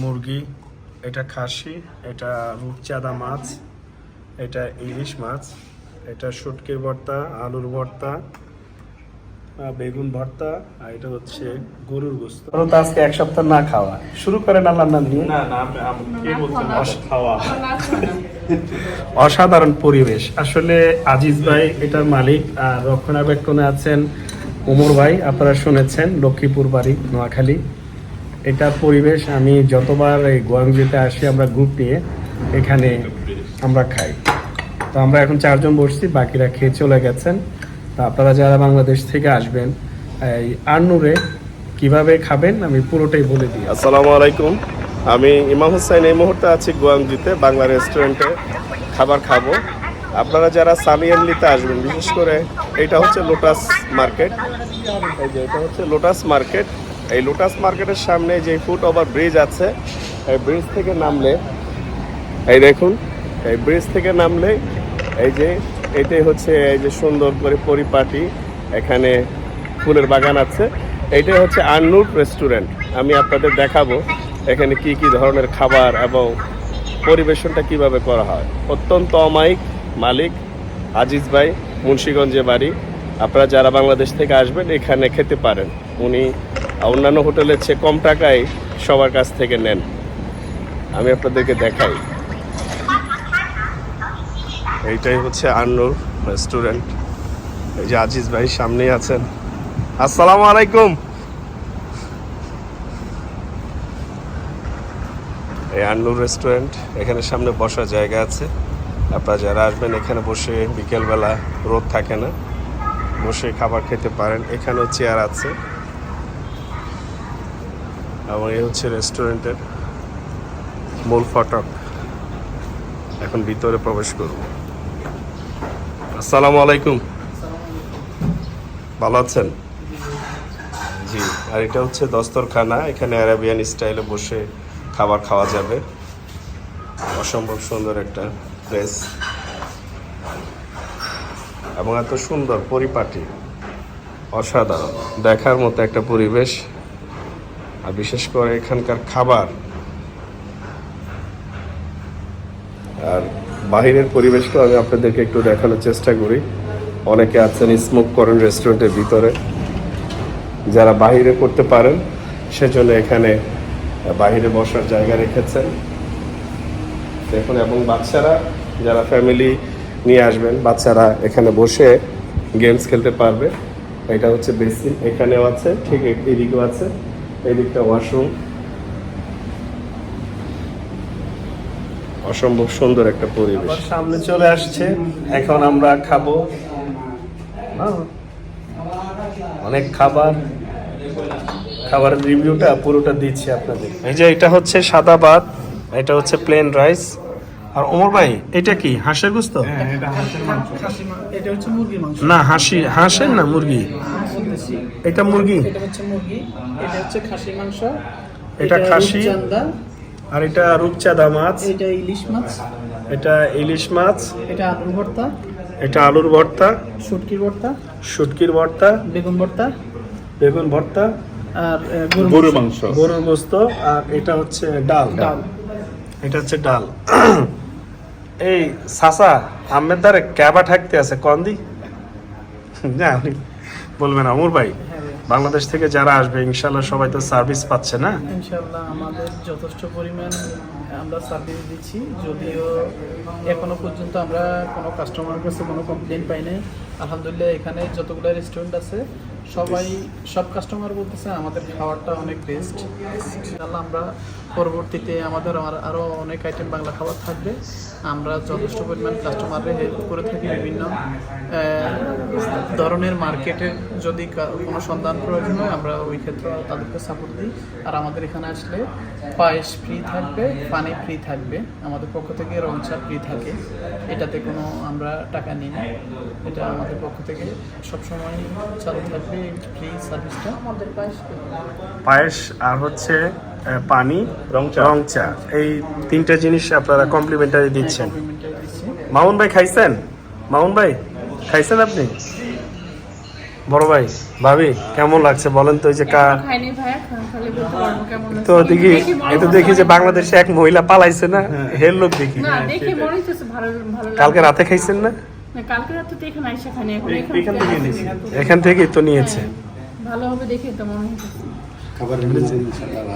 মুরগি এটা খাসি এটা রূপচাঁদা মাছ এটা ইলিশ মাছ এটা শুটকির ভর্তা আলুর ভর্তা বেগুন ভর্তা আর এটা হচ্ছে গরুর গোস্ত। তো আজকে এক সপ্তাহ না খাওয়া। শুরু করেন নাম না না কে বলছেন খাওয়া। অসাধারণ পরিবেশ। আসলে আজিজ ভাই এটার মালিক আর রক্ষণাবেক্ষণে আছেন ওমর ভাই আপনারা শুনেছেন লক্ষ্মীপুর বাড়ি নোয়াখালী। এটার পরিবেশ, আমি যতবার এই গোয়াংজিতে আসি, আমরা গ্রুপ নিয়ে, এখানে আমরা খাই। তো আমরা এখন চারজন বসছি, বাকিরা খেয়ে চলে গেছেন। তো আপনারা যারা বাংলাদেশ থেকে আসবেন, এই আন্নুরে কীভাবে খাবেন, আমি পুরোটাই বলে দিই। আসসালামু আলাইকুম। আমি ইমাম হোসেন এই মুহূর্তে আছি গোয়াংজিতে, বাংলা রেস্টুরেন্টে খাবার খাব। আপনারা যারা সামিয়ানলিতে আসবেন, বিশেষ করে এটা হচ্ছে লোটাস মার্কেট। এই যে, এটা হচ্ছে লোটাস মার্কেট। এই লোটাস মার্কেটের সামনে যে ফুট ওভার ব্রিজ আছে, এই ব্রিজ থেকে নামলে, এই দেখুন, এই ব্রিজ থেকে নামলে, এই যে এটাই হচ্ছে এই যে সুন্দর করে পরিপাটি, এখানে ফুলের বাগান আছে। এইটাই হচ্ছে আন্নুর রেস্টুরেন্ট আমি আপনাদের দেখাবো এখানে কি কি ধরনের খাবার এবং পরিবেশনটা কীভাবে করা হয়। অত্যন্ত অমায়িক মালিক আজিজ ভাই, মুন্সীগঞ্জে বাড়ি। আপনারা যারা বাংলাদেশ থেকে আসবেন, এখানে খেতে পারেন। উনি অন্যান্য হোটেলের চেয়ে কম টাকায় সবার কাছ থেকে নেন। আমি আপনাদেরকে দেখাই। এইটাই হচ্ছে আন্নুর রেস্টুরেন্ট। এই যে আজিজ ভাই সামনেই আছেন। আসসালামু আলাইকুম। এই আন্নুর রেস্টুরেন্ট, এখানে সামনে বসার জায়গা আছে। আপনারা যারা আসবেন এখানে বসে বিকেলবেলা রোদ থাকে না, বসে খাবার খেতে পারেন। এখানেও চেয়ার আছে। এবং এই হচ্ছে রেস্টুরেন্টের মূল ফটক। এখন ভিতরে প্রবেশ করব। আসসালামু আলাইকুম। ভালো আছেন? জি, আর এটা হচ্ছে দস্তরখানা। এখানে আরাবিয়ান স্টাইলে বসে খাবার খাওয়া যাবে। অসম্ভব সুন্দর একটা প্লেস এবং এত সুন্দর পরিপাটি। অসাধারণ। দেখার মতো একটা পরিবেশ। আর বিশেষ করে এখানকার খাবার আর বাহিরের পরিবেশটা আমি আপনাদেরকে একটু দেখানোর চেষ্টা করি। অনেকে আছেন স্মোক করেন রেস্টুরেন্টের ভিতরে। যারা বাহিরে করতে পারেন, সেজন্য এখানে বাহিরে বসার জায়গা রেখেছেন। দেখুন, এবং বাচ্চারা, যারা ফ্যামিলি নিয়ে আসবেন, বাচ্চারা এখানে বসে গেমস খেলতে পারবে। এটা হচ্ছে বেসিন এখানেও আছে, ঠিক এদিকেও আছে। এদিকটা ওয়াশরুম অসম্ভব সুন্দর একটা পরিবেশ। সামনে চলে আসছে। এখন আমরা খাব। অনেক খাবার। খাবারের রিভিউটা পুরোটা দিচ্ছি আপনাদের। এই যে এটা হচ্ছে সাদা ভাত এটা হচ্ছে প্লেন রাইস আর ওমর ভাই এটা কি হাঁসের গোস্ত? খাসি মা- এটা হচ্ছে মুরগির মাংস। না হাসি হাঁসের না মুরগি? বলতেছি এটা মুরগি? এটা হচ্ছে মুরগি। এটা হচ্ছে খাসি মাংস। এটা খাসি। আর এটা রূপচাঁদা মাছ। এটা ইলিশ মাছ। এটা ইলিশ মাছ। এটা আলু ভর্তা। এটা আলুর ভর্তা। শুটকির ভর্তা। শুটকির ভর্তা। বেগুন ভর্তা। বেগুন ভর্তা। আর গরুর মাংস। গরুর গোস্ত আর এটা হচ্ছে ডাল। ডাল। এটা হচ্ছে ডাল। এই সাসা আমের দ্বারে ক্যাবা ঠাকতে আছে কন্দি। না আপনি বলবেন অমর ভাই? বাংলাদেশ থেকে যারা আসবে ইনশাল্লাহ সবাই তো সার্ভিস পাচ্ছে না? ইনশাল্লাহ আমাদের যথেষ্ট পরিমাণ আমরা সার্ভিস দিচ্ছি। যদিও এখনও পর্যন্ত আমরা কোনো কাস্টমারের কাছে কোনো কমপ্লেন পাই নাই। আলহামদুলিল্লাহ, এখানে যতগুলো রেস্টুরেন্ট আছে, সবাই, সব কাস্টমার বলতেছে আমাদের খাবারটা অনেক বেস্ট ইনশাল্লাহ আমরা পরবর্তীতে আমাদের আর- আরও অনেক আইটেম বাংলা খাবার থাকবে। আমরা যথেষ্ট পরিমাণ কাস্টমারদের হেল্প করে থাকি বিভিন্ন ধরনের মার্কেটের যদি কোনো সন্ধান প্রয়োজন হয়, আমরা ওই ক্ষেত্রে তাদেরকে সাপোর্ট দিই। আর আমাদের এখানে আসলে পায়েস ফ্রি থাকবে, পানি ফ্রি থাকবে। আমাদের পক্ষ থেকে রং ফ্রি থাকে। এটাতে কোনো আমরা টাকা নিই। না এটা আমাদের পক্ষ থেকে সবসময় চালু থাকবে ফ্রি সার্ভিসটা আমাদের পায়েস পায়েস আর হচ্ছে পানি রং চা। রং চা। এই তিনটা জিনিস আপনারা কমপ্লিমেন্টারি দিচ্ছেন। মামুন ভাই খাইছেন? মামুন ভাই খাইছেন আপনি? বড় ভাই ভাবি কেমন লাগছে বলেন তো ওই যে কা। তো দেখি দেখে এই তো হচ্ছে দেখি যে বাংলাদেশে এক মহিলা পালাইছে না হের লোক দেখি। কালকে রাতে খাইছেন না, কালকে রাতে তো এখানে আইসা খানি এখন এখান থেকে নিয়েছি। এখান থেকেই তো নিয়েছে। ভালো হবে দেখে তো মনে হচ্ছে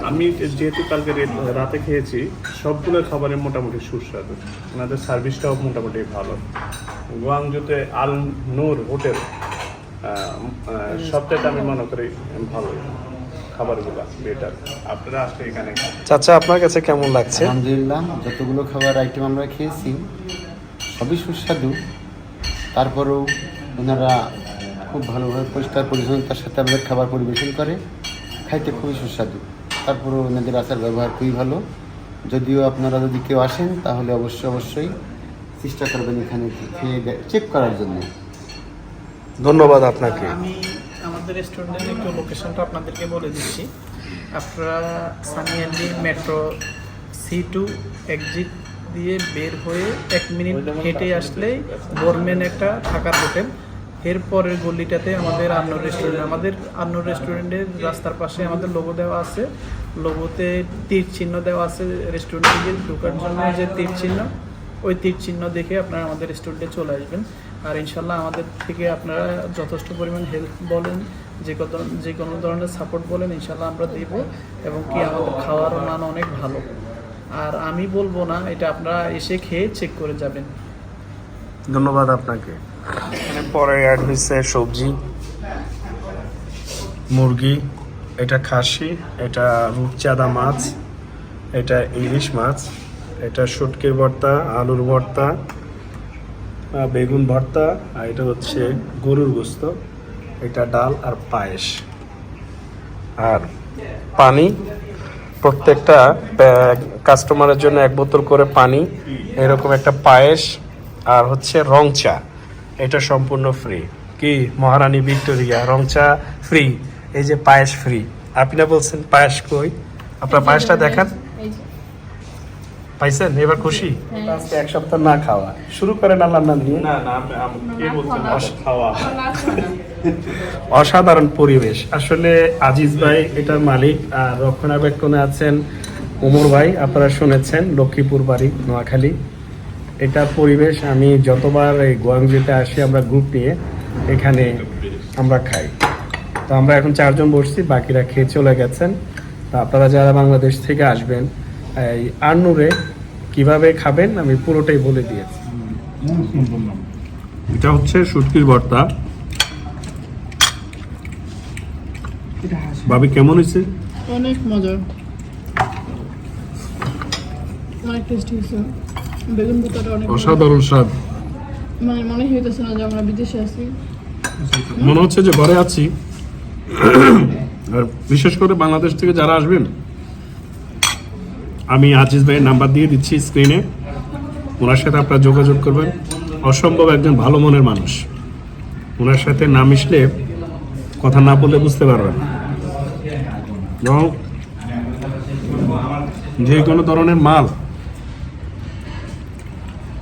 আমি যেহেতু কালকে রাতে খেয়েছি সবগুলো খাবারের মোটামুটি সুস্বাদু। ওনাদের সার্ভিসটাও মোটামুটি ভালো। গোয়াংজুতে আল নূর হোটেল সবটাই আমি মনে করি ভালো খাবারগুলো বেটার আপনারা আসলে এখানে খান। চাচা আপনার কাছে কেমন লাগছে? আলহামদুলিল্লাহ যতগুলো খাবার আইটেম আমরা খেয়েছি সবই সুস্বাদু। তারপরেও ওনারা খুব ভালোভাবে পরিষ্কার পরিচ্ছন্নতার সাথে আমাদের খাবার পরিবেশন করে খাইতে খুবই সুস্বাদু। তারপরেও ওনাদের আচার ব্যবহার খুবই ভালো। যদিও আপনারা যদি কেউ আসেন তাহলে অবশ্যই অবশ্যই চেষ্টা করবেন এখানে খেয়ে চেক করার জন্য। ধন্যবাদ আপনাকে। আমি আমাদের রেস্টুরেন্টের একটু লোকেশনটা আপনাদেরকে বলে দিচ্ছি। আপনারা সানিয়ালি মেট্রো সি টু এক্সিট দিয়ে বের হয়ে এক মিনিট হেঁটে আসলেই বর্মেন একটা থাকার হোটেল। এরপরের গলিটাতে আমাদের আন্নর রেস্টুরেন্ট আমাদের আন্নর রেস্টুরেন্টের রাস্তার পাশে আমাদের লোগো দেওয়া আছে। লোগোতে তীর চিহ্ন দেওয়া আছে রেস্টুরেন্টে গিয়ে ঢোকার জন্য যে তীর চিহ্ন ওই তীর চিহ্ন দেখে আপনারা আমাদের রেস্টুরেন্টে চলে আসবেন। আর ইনশাল্লাহ আমাদের থেকে আপনারা যথেষ্ট পরিমাণ হেল্প বলেন যে কত যে কোনো ধরনের সাপোর্ট বলেন ইনশাল্লাহ আমরা দেব। এবং কি আমাদের খাওয়ার মান অনেক ভালো। আর আমি বলব না এটা আপনারা এসে খেয়ে চেক করে যাবেন। ধন্যবাদ আপনাকে। এখানে পরে অ্যাড হয়েছে সবজি মুরগি এটা খাসি এটা রূপচাঁদা মাছ এটা ইলিশ মাছ এটা শুটকির ভর্তা আলুর ভর্তা বেগুন ভর্তা আর এটা হচ্ছে গরুর গোস্ত এটা ডাল আর পায়েস। আর পানি প্রত্যেকটা কাস্টমারের জন্য এক বোতল করে পানি এরকম একটা পায়েস আর হচ্ছে রং চা। এটা সম্পূর্ণ ফ্রি কি মহারানী ভিক্টোরিয়া রং চা ফ্রি এই যে পায়েস ফ্রি আপনি না বলছেন পায়েস কই? আপনার পায়েসটা দেখান। পাইছেন? এবার খুশি? হ্যাঁ। আজকে এক সপ্তাহ না খাওয়া। শুরু করেন আল্লাহ নাম দিয়ে না না কে বলছেন খাওয়া? না? অসাধারণ পরিবেশ। আসলে আজিজ ভাই এটার মালিক আর রক্ষণাবেক্ষণে আছেন ওমর ভাই আপনারা শুনেছেন লক্ষ্মীপুর বাড়ি নোয়াখালী। এটা পরিবেশ আমি যতবার এই গোয়াংজিতে আসি আমরা গ্রুপ নিয়ে এখানে আমরা খাই। তো আমরা এখন চারজন বসছি বাকিরা খেয়ে চলে গেছেন। তো আপনারা যারা বাংলাদেশ থেকে আসবেন এই আন্নুরে কীভাবে খাবেন আমি পুরোটাই বলে দিয়েছি। এটা হচ্ছে শুটকির ভর্তা। ভাবি কেমন হয়েছে? অনেক মজা অনেক টেস্টি হয়েছে। বেগুন ভুতাটা অনেক অসাধারণ স্বাদ। মানে মনে হইতেছে না যে আমরা বিদেশে আছি। মনে হচ্ছে যে ঘরে আছি। আর বিশেষ করে বাংলাদেশ থেকে যারা আসবেন আমি আজিজ ভাইয়ের নাম্বার দিয়ে দিচ্ছি স্ক্রিনে ওনার সাথে আপনারা যোগাযোগ করবেন। অসম্ভব একজন ভালো মনের মানুষ। ওনার সাথে না মিশলে কথা না বললে বুঝতে পারবেন এবং যে কোনো ধরনের মাল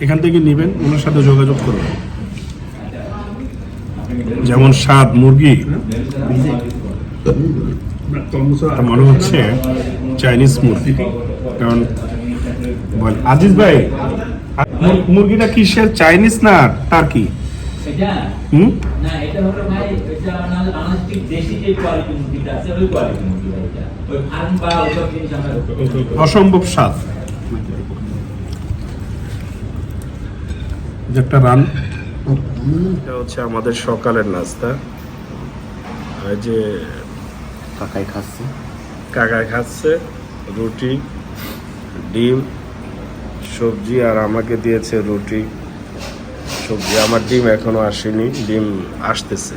এখান থেকে নেবেন ওনার সাথে যোগাযোগ করবেন। যেমন স্বাদ মুরগি। মনে হচ্ছে চাইনিজ মুরগি। কারণ বল আজিজ ভাই মুর- মুরগিটা কিসের চাইনিজ না টার্কি কি? হুম? না এটা হলো ভাই এটা আমাদের বাংলাদেশের দেশি যে কোয়ালিটি মুরগিটা আছে ওই কোয়ালিটি মুরগি ভাই এটা ওই ফার্ম বা ওসব জিনিস আমরা অসম্ভব স্বাদ যে একটা রান এটা হচ্ছে আমাদের সকালের নাস্তা। এই যে কাকাই খাচ্ছে। কাকাই খাচ্ছে রুটি ডিম সবজি আর আমাকে দিয়েছে রুটি। সবজি আমার ডিম এখনও আসেনি ডিম আসতেছে।